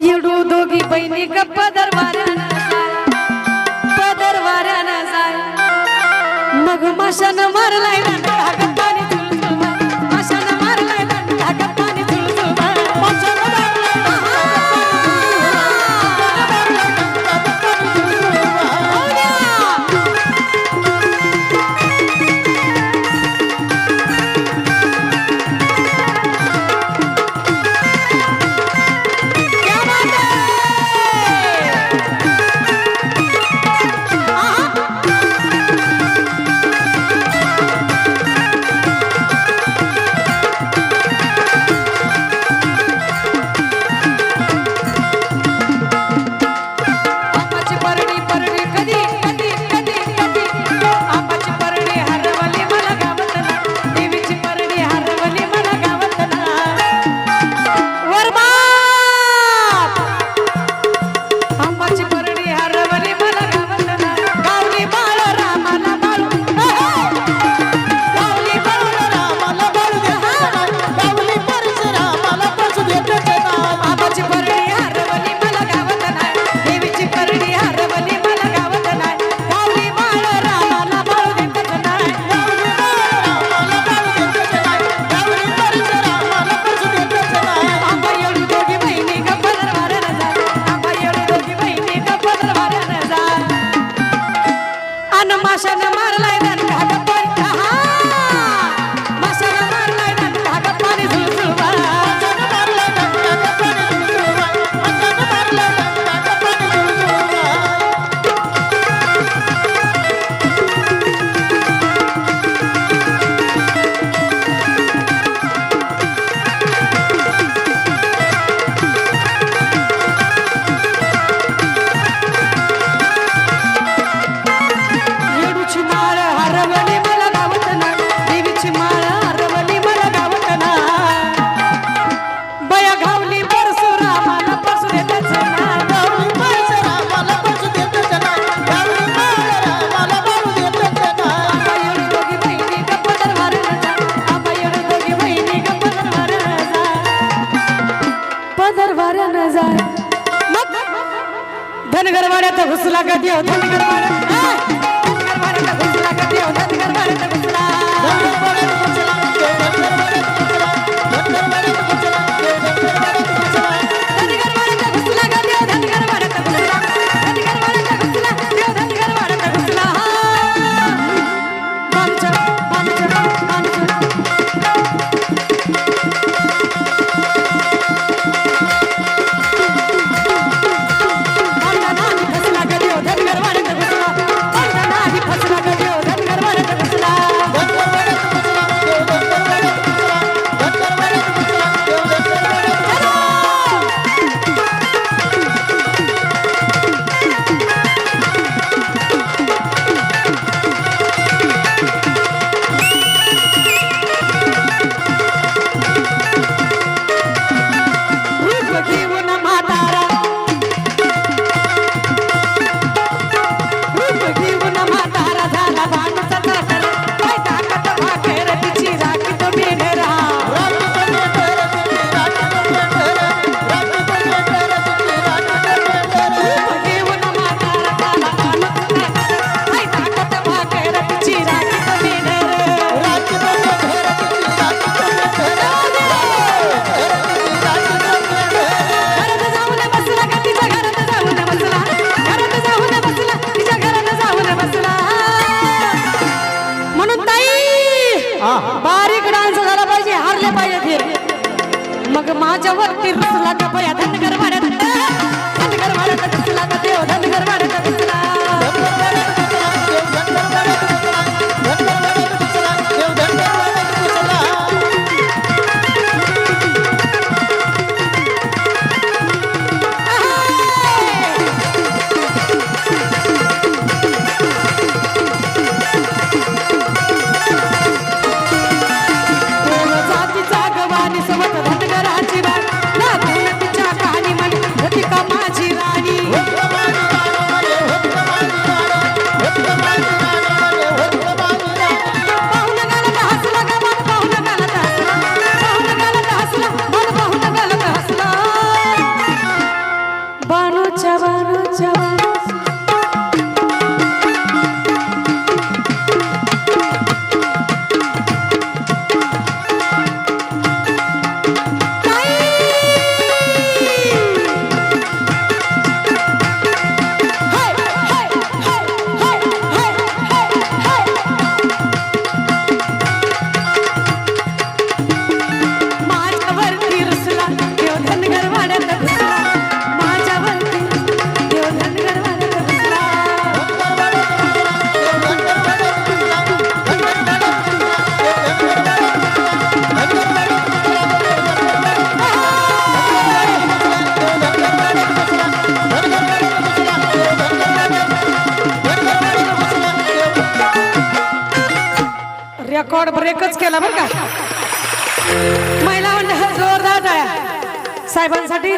इडू दोघी बहिणी गप्प दरबाऱ्यानं पदरवाऱ्यानं जाय मग माशानं मारलाय ना गरवाड्याचा घुसला कधी? होता मग माझ्यावरती रुसला डबऱ्या रेकॉर्ड ब्रेकच केला बरं का? महिला म्हणजे जोरदार टाळ्या. साहेबांसाठी